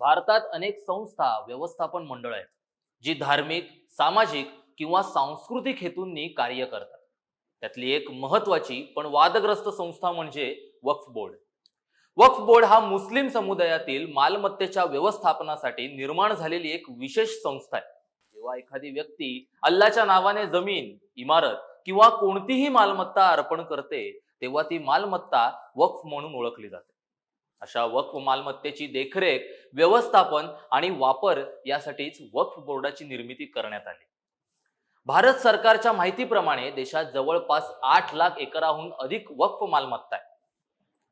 भारतात अनेक संस्था व्यवस्थापन मंडळ आहेत जी धार्मिक सामाजिक किंवा सांस्कृतिक हेतूंनी कार्य करतात. त्यातली एक महत्वाची पण वादग्रस्त संस्था म्हणजे वक्फ बोर्ड. वक्फ बोर्ड हा मुस्लिम समुदायातील मालमत्तेच्या व्यवस्थापनासाठी निर्माण झालेली एक विशेष संस्था आहे. जेव्हा एखादी व्यक्ती अल्लाच्या नावाने जमीन इमारत किंवा कोणतीही मालमत्ता अर्पण करते तेव्हा ती मालमत्ता वक्फ म्हणून ओळखली जाते. अशा वक्फ मालमत्तेची देखरेख व्यवस्थापन आणि वापर यासाठीच वक्फ बोर्डाची निर्मिती करण्यात आली. भारत सरकारच्या माहितीप्रमाणे देशात जवळपास आठ लाख एकराहून अधिक वक्फ मालमत्ता आहे.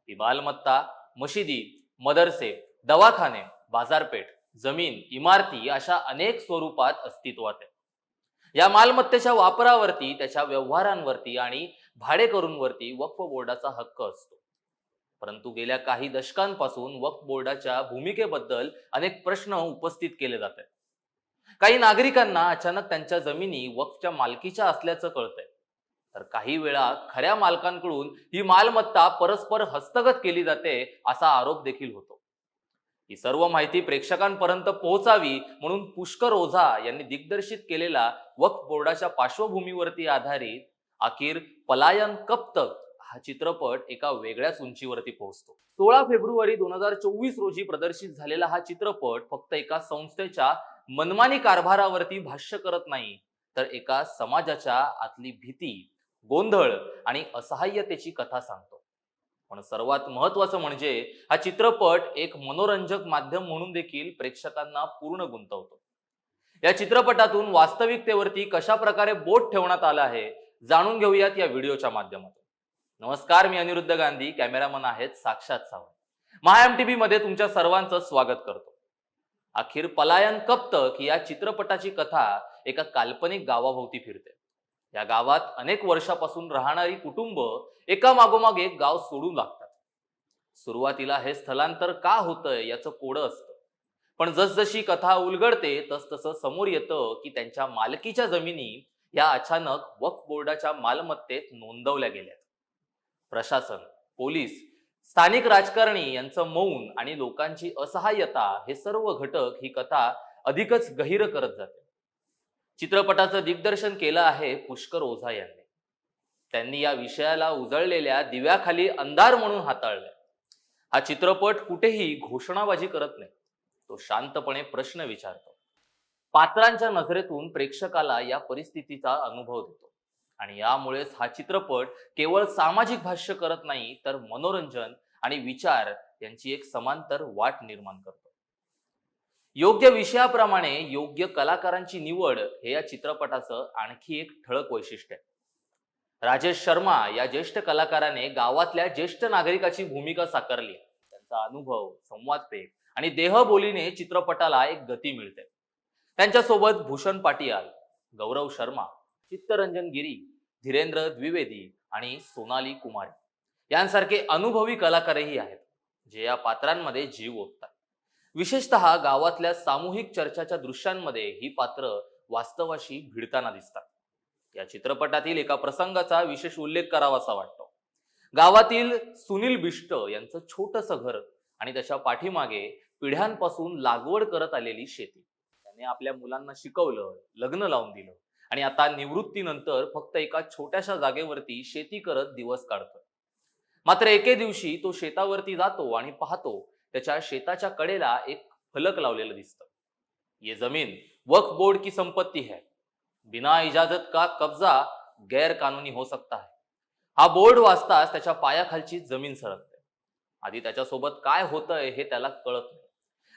ही मालमत्ता मशिदी मदरसे दवाखाने बाजारपेठ जमीन इमारती अशा अनेक स्वरूपात अस्तित्वात आहे. या मालमत्तेच्या वापरावरती त्याच्या व्यवहारांवरती आणि भाडेकरूंवरती वक्फ बोर्डाचा हक्क असतो. परंतु गेल्या काही दशकांपासून वक्फ बोर्डाच्या भूमिकेबद्दल अनेक प्रश्न उपस्थित केले जात आहेत काही नागरिकांना अचानक त्यांच्या जमिनी वक्फच्या मालकीच्या असल्याचं कळतंय. तर काही वेळा खऱ्या मालकांकडून ही मालमत्ता परस्पर हस्तगत केली जाते असा आरोप देखील होतो. ही सर्व माहिती प्रेक्षकांपर्यंत पोहोचावी म्हणून पुष्कर ओझा यांनी दिग्दर्शित केलेला वक्फ बोर्डाच्या पार्श्वभूमीवरती आधारित अखेर पलायन कप तक हा चित्रपट एका वेगळ्याच उंचीवरती पोहोचतो. सोळा फेब्रुवारी दोन हजार चोवीस रोजी प्रदर्शित झालेला हा चित्रपट फक्त एका संस्थेच्या मनमानी कारभारावरती भाष्य करत नाही तर एका समाजाच्या आतली भीती गोंधळ आणि असहाय्यतेची कथा सांगतो. पण सर्वात महत्वाचं म्हणजे हा चित्रपट एक मनोरंजक माध्यम म्हणून देखील प्रेक्षकांना पूर्ण गुंतवतो. या चित्रपटातून वास्तविकतेवरती कशा प्रकारे बोट ठेवण्यात आलं आहे जाणून घेऊयात या व्हिडिओच्या माध्यमातून. नमस्कार मी अनिरुद्ध गांधी कॅमेरामन आहेत साक्षात सावंत. महा एम टी मध्ये तुमच्या सर्वांचं स्वागत करतो. अखेर पलायन कप्तक या चित्रपटाची कथा एका काल्पनिक गावाभोवती फिरते. या गावात अनेक वर्षापासून राहणारी कुटुंब एका मागोमाग एक गाव सोडून लागतात. सुरुवातीला हे स्थलांतर का होतंय याचं कोडं असतं. पण जसजशी कथा उलगडते तस तसं समोर येतं की त्यांच्या मालकीच्या जमिनी या अचानक वक्फ बोर्डाच्या मालमत्तेत नोंदवल्या गेल्यात. प्रशासन पोलीस स्थानिक राजकारणी यांचं मौन आणि लोकांची असहाय्यता हे सर्व घटक ही कथा अधिकच गहिर करत जाते. चित्रपटाचं दिग्दर्शन केलं आहे पुष्कर ओझा यांनी. त्यांनी या विषयाला उजळलेल्या दिव्याखाली अंधार म्हणून हाताळलाय. हा चित्रपट कुठेही घोषणाबाजी करत नाही. तो शांतपणे प्रश्न विचारतो. पात्रांच्या नजरेतून प्रेक्षकाला या परिस्थितीचा अनुभव देतो. आणि यामुळेच हा चित्रपट केवळ सामाजिक भाष्य करत नाही तर मनोरंजन आणि विचार यांची एक समांतर वाट निर्माण करतो. योग्य विषयाप्रमाणे योग्य कलाकारांची निवड हे या चित्रपटाचं आणखी एक ठळक वैशिष्ट्य आहे. राजेश शर्मा या ज्येष्ठ कलाकाराने गावातल्या ज्येष्ठ नागरिकाची भूमिका साकारली. त्यांचा अनुभव संवादपेग आणि देहबोलीने चित्रपटाला एक गती मिळते. त्यांच्यासोबत भूषण पाटियाल गौरव शर्मा चित्तरंजन गिरी धीरेंद्र द्विवेदी आणि सोनाली कुमारी यांसारखे अनुभवी कलाकारही आहेत जे या पात्रांमध्ये जीव ओततात. विशेषतः गावातल्या सामूहिक चर्चाच्या दृश्यांमध्ये ही पात्र वास्तवाशी भिडताना दिसतात. या चित्रपटातील एका प्रसंगाचा विशेष उल्लेख करावासा वाटतो. गावातील सुनील बिष्ट यांचं छोटस घर आणि त्याच्या पाठीमागे पिढ्यांपासून लागवड करत आलेली शेती. त्याने आपल्या मुलांना शिकवलं लग्न लावून दिलं आणि आता निवृत्तीनंतर फक्त एका छोट्याशा जागेवरती शेती करत दिवस काढतोय. मात्र एके दिवशी तो शेतावरती जातो आणि पाहतो त्याच्या शेताच्या कडेला एक फलक लावलेलं दिसतं. ये जमीन वक्फ बोर्ड की संपत्ती है. बिना इजाजत का कब्जा गैरकानूनी हो सकता है. हा बोर्ड वाचताच त्याच्या पायाखालची जमीन सरकते. आधी त्याच्यासोबत काय होतंय हे त्याला कळत नाही.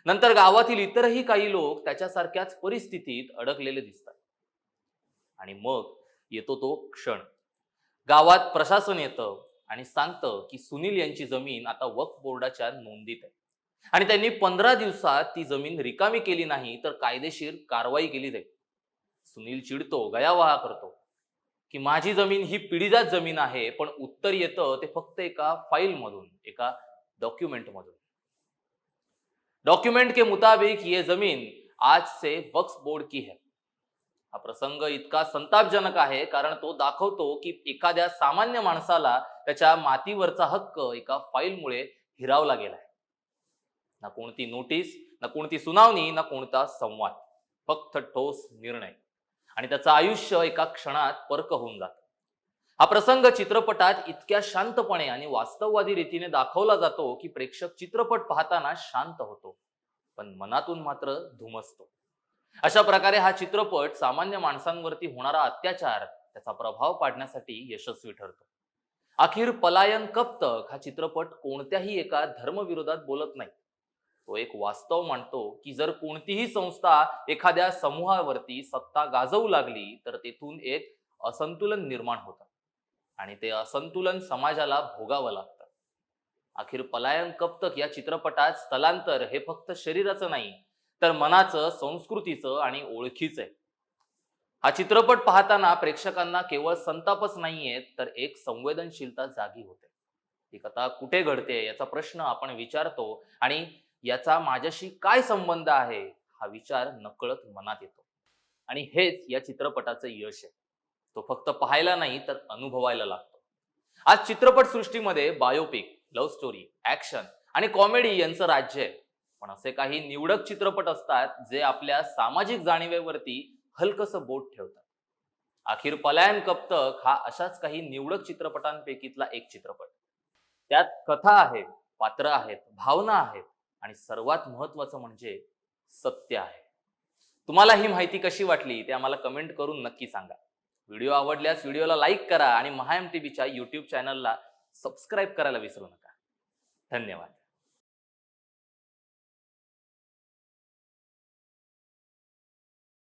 नंतर गावातील इतरही काही लोक त्याच्यासारख्याच परिस्थितीत अडकलेले दिसतात. आणि मग येतो तो क्षण. गावात प्रशासन येतं आणि सांगतं की सुनील यांची जमीन आता वक्फ बोर्डाच्या नोंदीत आहे. आणि त्यांनी पंधरा दिवसात ती जमीन रिकामी केली नाही तर कायदेशीर कारवाई केली जाईल. सुनील चिडतो गयावाहा करतो की माझी जमीन ही पिढीजात जमीन आहे पण उत्तर येतं ते फक्त एका फाईल मधून एका डॉक्युमेंट मधून डॉक्युमेंट के मुताबिक ये जमीन आज से वक्स बोर्ड की है. हा प्रसंग इतका संतापजनक आहे कारण तो दाखवतो की एखाद्या सामान्य माणसाला त्याच्या मातीवरचा हक्क एका फाईलमुळे हिरावला गेलाय. ना कोणती नोटीस ना कोणती सुनावणी ना कोणता संवाद. फक्त ठोस निर्णय. आणि त्याचं आयुष्य एका क्षणात पर्क होऊन जात. हा प्रसंग चित्रपटात इतक्या शांतपणे आणि वास्तववादी रीतीने दाखवला जातो की प्रेक्षक चित्रपट पाहताना शांत होतो. पण मनातून मात्र धुमसतो. अशा प्रकारे हा चित्रपट सामान्य माणसांवरती होणारा अत्याचार त्याचा प्रभाव पाडण्यासाठी यशस्वी ठरतो. अखेर पलायन कब तक हा चित्रपट कोणत्याही एका धर्मविरोधात बोलत नाही. तो एक वास्तव मांडतो की जर कोणतीही संस्था एखाद्या समूहावरती सत्ता गाजवू लागली तर तेथून एक असंतुलन निर्माण होतं आणि ते असंतुलन समाजाला भोगावं लागतं. अखेर पलायन कब तक या चित्रपटात स्थलांतर हे फक्त शरीराचं नाही तर मनाचं संस्कृतीचं आणि ओळखीचं आहे. हा चित्रपट पाहताना प्रेक्षकांना केवळ संतापच नाहीये तर एक संवेदनशीलता जागी होते. ही कथा कुठे घडते याचा प्रश्न आपण विचारतो आणि याचा माझ्याशी काय संबंध आहे हा विचार नकळत मनात येतो. आणि हेच या चित्रपटाचं यश आहे. तो फक्त पाहायला नाही तर अनुभवायला लागतो. आज चित्रपट सृष्टीमध्ये बायोपिक लव्ह स्टोरी ऍक्शन आणि कॉमेडी यांचं राज्य आहे. पण असे काही निवडक चित्रपट असतात जे आपल्या सामाजिक जाणीवेवरती हलकसं बोट ठेवतात. अखेर पलायन कप्तक हा अशाच काही निवडक चित्रपटांपैकीतला एक चित्रपट. त्यात कथा आहे पात्र आहेत भावना आहेत आणि सर्वात महत्वाचं म्हणजे सत्य आहे. तुम्हाला ही माहिती कशी वाटली ते आम्हाला कमेंट करून नक्की सांगा. व्हिडिओ आवडल्यास व्हिडिओला लाईक करा आणि महाएम टीव्हीच्या युट्यूब चॅनलला सबस्क्राईब करायला विसरू नका. धन्यवाद.